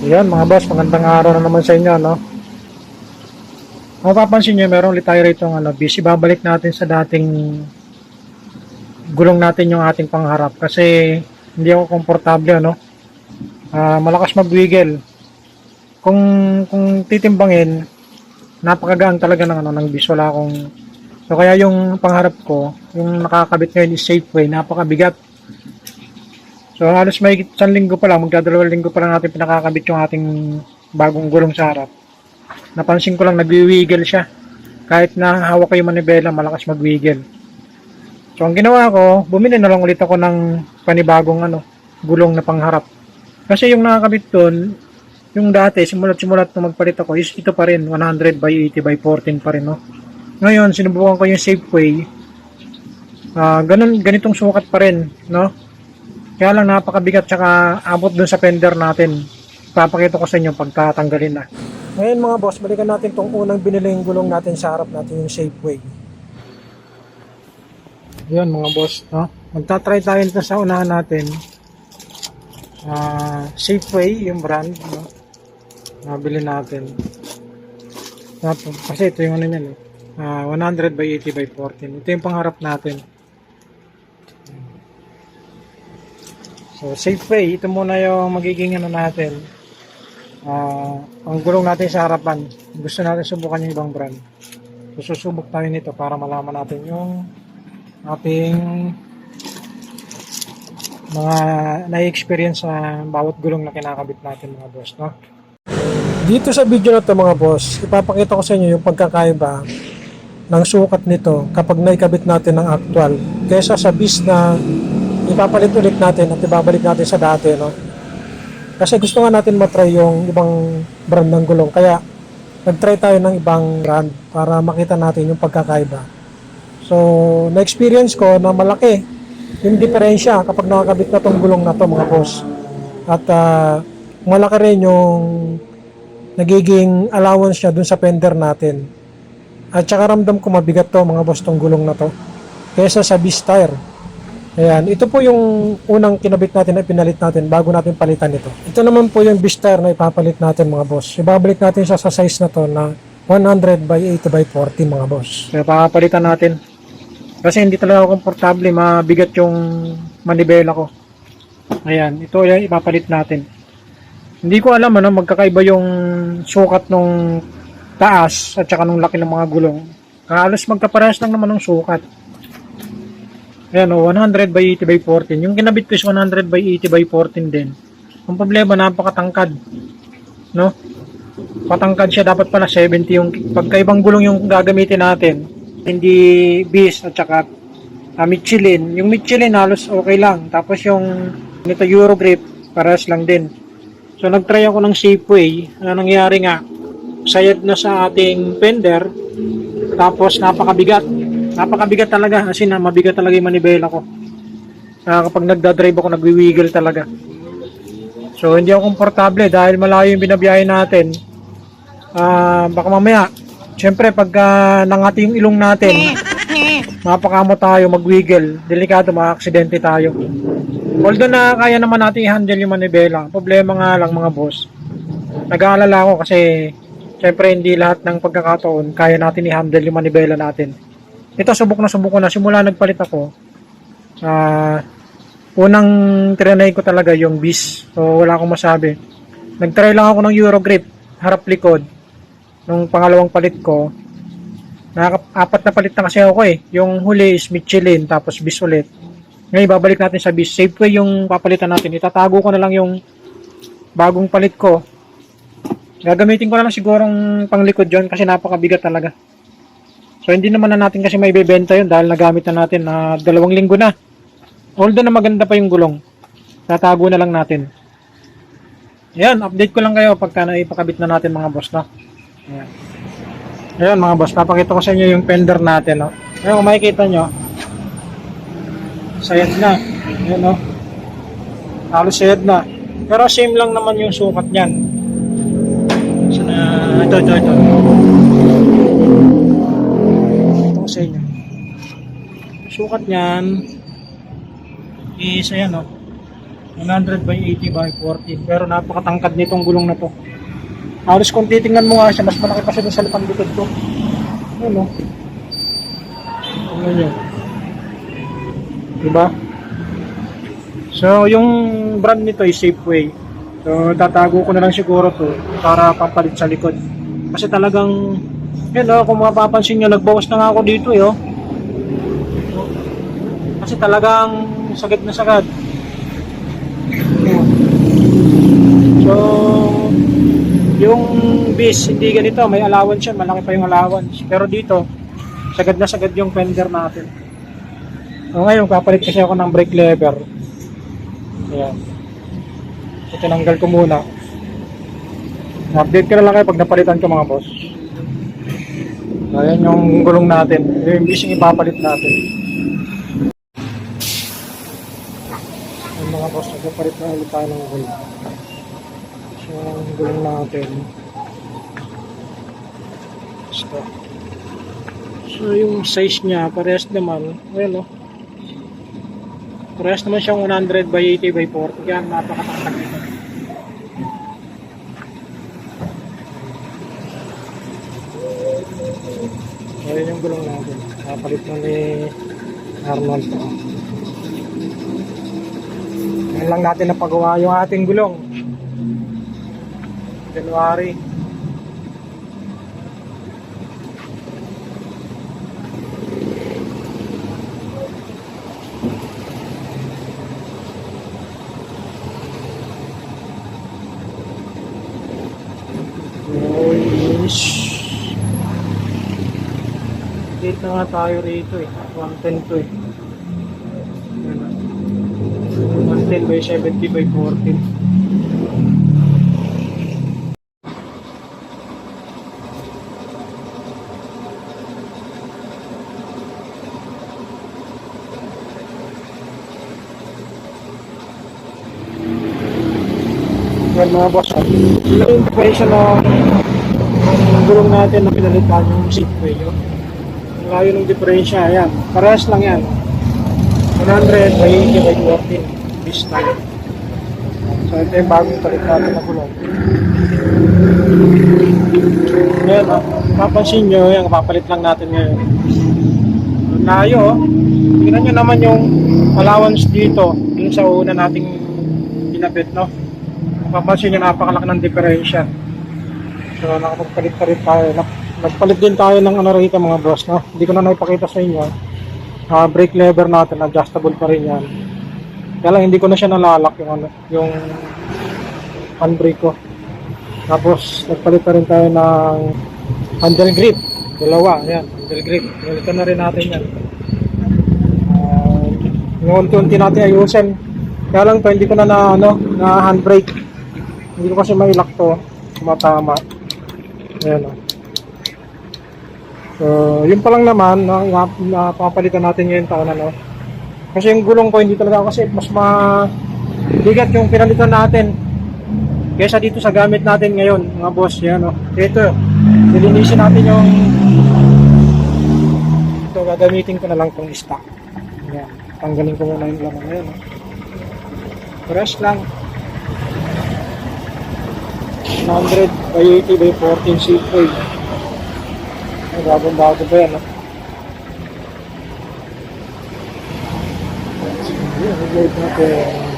Yan mga boss, magandang araw na naman sa inyo, no? Mapapansin nyo, meron ulit tayo rito ano, busy babalik natin sa dating gulong natin yung ating pangharap kasi hindi ako komportable, ano? Ah, malakas mag-wiggle. Kung kung titimbangin, napakagaan talaga ng ano ng bis wala akong So kaya yung pangharap ko, yung nakakabit ngayon is Safeway, napakabigat. So halos may isang linggo pa lang, magdadalawang linggo pa lang natin pinakakabit yung ating bagong gulong sa harap. Napansin ko lang nagwi-wiggle siya. Kahit na hawak ko yung manibela, malakas mag-wiggle. So ang ginawa ko, bumili na lang ulit ako ng panibagong ano, gulong na pangharap. Kasi yung nakakabit doon, yung dati, simulat-simulat na magpalit ako, is ito pa rin, 100 by 80 by 14 pa rin, no? Ngayon, sinubukan ko yung Safeway. Ah, ganun, ganitong sukat pa rin, no? Kaya lang napakabigat tsaka abot dun sa fender natin. Papakita ko sa inyo pagtatanggalin na. Ngayon mga boss, balikan natin tong unang biniling gulong natin sa harap natin yung Safeway. Yun mga boss, no? Magta-try tayo nito sa unahan natin. Ah, Safeway, yung brand, no? Nabili natin. Kasi ito yung ano niyan, eh. Ah, 100 by 80 by 14. Ito yung pangharap natin. So, Safeway, ito muna yung magiging ano natin. Ah, ang gulong natin sa harapan. Gusto natin subukan yung ibang brand. So, susubok tayo nito para malaman natin yung ating mga na-experience sa bawat gulong na kinakabit natin mga boss, no? Dito sa video na to mga boss, ipapakita ko sa inyo yung pagkakaiba ng sukat nito kapag naikabit natin ng actual kaysa sa bis na ipapalit ulit natin at ibabalik natin sa dati, no? Kasi gusto nga natin matry yung ibang brand ng gulong. Kaya, nag-try tayo ng ibang brand para makita natin yung pagkakaiba. So, na-experience ko na malaki yung diferensya kapag nakakabit na tong gulong na to mga boss. At ah, malaki rin yung nagiging allowance niya dun sa fender natin. At saka ramdam ko mabigat to mga boss tong gulong na to. Kesa sa beast tire. Ayan, ito po yung unang kinabit natin na pinalit natin bago natin palitan ito. Ito naman po yung tire na ipapalit natin mga boss. Ibabalik natin siya sa size na to na 100 by 80 by 40 mga boss. Kaya natin. Kasi hindi talaga ako komportable, mabigat yung manibela ko. Ayan, ito yung ipapalit natin. Hindi ko alam ano, magkakaiba yung sukat nung taas at saka nung laki ng mga gulong. Halos magkaparehas lang naman ng sukat. Ayan o, 100 by 80 by 14. Yung kinabit ko is 100 by 80 by 14 din. Ang problema, napakatangkad. No? Patangkad siya, dapat pala 70 yung pagkaibang gulong yung gagamitin natin. Hindi bis at saka uh, Michelin. Yung Michelin halos okay lang. Tapos yung nito Eurogrip, parehas lang din. So nagtry ako ng Safeway. Ano nangyari nga? Sayad na sa ating fender. Tapos napakabigat. Napakabigat talaga. Kasi na mabigat talaga yung manibela ko. Ah, kapag nagdadrive ako, nagwiwiggle talaga. So hindi ako komportable dahil malayo yung binabiyahe natin. Ah, baka mamaya, syempre pagka nangati yung ilong natin, mapakamo tayo, magwiggle, delikado, makaaksidente tayo. Although na kaya naman natin i-handle yung manibela, problema nga lang mga boss, nag-aalala ako kasi syempre hindi lahat ng pagkakataon kaya natin i-handle yung manibela natin. Ito subok na subok ko na, simula nagpalit ako, ah, unang trinay ko talaga yung bis, so wala akong masabi. Nagtry lang ako ng Eurogrip, harap likod, nung pangalawang palit ko, Nakaka- apat na palit na kasi ako eh. Yung huli is Michelin, tapos bis ulit. Ngayon, babalik natin sa bis. Safeway yung papalitan natin. Itatago ko na lang yung bagong palit ko. Gagamitin ko na lang sigurong panglikod yon kasi napakabigat talaga. So, hindi naman na natin kasi may bebenta yun dahil nagamit na natin na dalawang linggo na. Although na maganda pa yung gulong. Tatago na lang natin. Ayan, update ko lang kayo pagka naipakabit na natin mga boss, no? Ayan. Ayan mga boss, papakita ko sa inyo yung fender natin. No? Ayan kung makikita nyo, sayad na. Ayan no? Halos sayad na. Pero same lang naman yung sukat niyan. So, na, ito, ito, ito. Sukat niyan is ayan no? 100 by 80 by 40. Pero napakatangkad nitong gulong na to. Halos kung titingnan mo nga siya, mas malaki pa siya sa lapang likod ko. Ano? Tingnan nyo. Diba? So, yung brand nito is Safeway. So, tatago ko na lang siguro to para pampalit sa likod. Kasi talagang, yun o, kung mapapansin nyo, nagbawas na nga ako dito eh, oh. Kasi talagang sagad na sagad. So, yung bis, hindi ganito, may allowance yan, malaki pa yung allowance. Pero dito, sagad na sagad yung fender natin. So ngayon, papalit kasi ako ng brake lever. Ayan. So, tinanggal ko muna. Update ko na lang kayo pag napalitan ko mga boss. Ayan yung gulong natin. Yung bis yung ipapalit natin. Mga boss, nagpapalit na ulit tayo ng gulong. So, yung gulong natin. Stop. So, yung size niya, parehas naman. Ayan o. Parehas naman siyang 100 by 80 by 40. Kaya napakatangkad nito. Ayan yung gulong natin. Kapalit na ni Arnold. Ngayon lang natin napagawa yung ating gulong. January. Date na nga tayo rito eh. 110 to eh. Ayan na. 110 by 70 by 14. Yan mga boss. Ito yung presyo ng ng gulong natin na pinalitan yung seat way. Oh. Ang layo ng diferensya. Ayan. Parehas lang yan. 100 by 80 by 14 this time. So ito yung bagong palit natin na gulong. Ayan oh. Mapansin nyo, yan, papalit lang natin ngayon. Layo oh. Tingnan nyo naman yung allowance dito. Yung sa una nating pinabit no. Mapapansin nyo napakalaki ng diferensya. So nakapagpalit pa rin tayo. Nag- Nagpalit din tayo ng ano rito mga boss. No? Hindi ko na naipakita sa inyo. Ah, brake lever natin, adjustable pa rin yan. Kaya lang hindi ko na siya nalalak yung, ano, yung handbrake ko. Tapos nagpalit pa rin tayo ng handle grip. Dalawa, yan, handle grip. Nilitan na rin natin yan. Uh, yung unti-unti natin ayusin. Kaya lang hindi ko na na, ano, na handbrake. Hindi ko kasi mailak to. Tumatama. Ayan o. So, yun pa lang naman, na, na, napapalitan natin ngayon taon ano. Kasi yung gulong ko, hindi talaga kasi mas ma bigat yung pinalitan natin. Kesa dito sa gamit natin ngayon, mga boss, yan o. Ito, nilinisin natin yung ito, gagamitin ko na lang itong stock. Yan, tanggalin ko muna yung laman ngayon. O. Fresh lang. 100 by 80 by 14 C3. Ay, bagong bago pa yan, no? Sige, i-load natin.